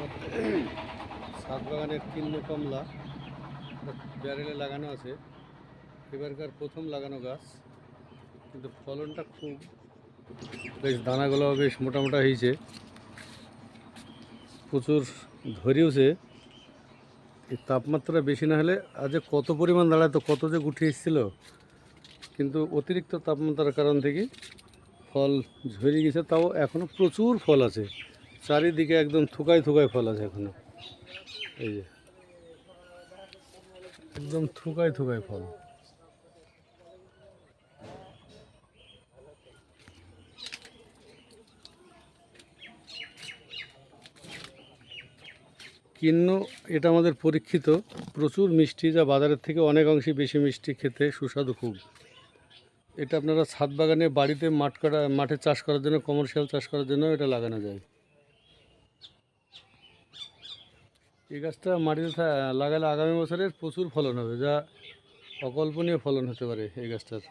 সাত বাগানের কিন্ন কমলা ব্যারেলে লাগানো আছে। এবারকার প্রথম লাগানো গাছ। কিন্তু ফলনটা খুব বেশ দানাগুলো বেশ মোটা মোটা হয়েছে। প্রচুর ধরেওছে। এই তাপমাত্রা বেশি না হলে আজ কত পরিমাণ দাঁড়ায়, তো কত যে গুটি এসেছিল। কিন্তু অতিরিক্ত তাপমাত্রার কারণ থেকে ফল ঝরে গেছে, তাও এখনও প্রচুর ফল আছে। চারিদিকে একদম থুকায় থুকায় ফল আছে এখনও। এই যে। একদম থুকায় থুকায় ফল। কিন্ন, এটা আমাদের পরীক্ষিত। প্রচুর মিষ্টি, যা বাজারের থেকে অনেক অংশে বেশি মিষ্টি খেতে সুস্বাদু খুব। এটা আপনারা ছাদ বাগানে বাড়িতে মাঠ করা, মাঠে চাষ করার জন্য, কমার্শিয়াল চাষ করার জন্য এটা লাগানো যায়। এই গাছটা মাটিতে লাগালে আগামী বছরের প্রচুর ফলন হবে, যা অকল্পনীয় ফলন হতে পারে এই গাছটার।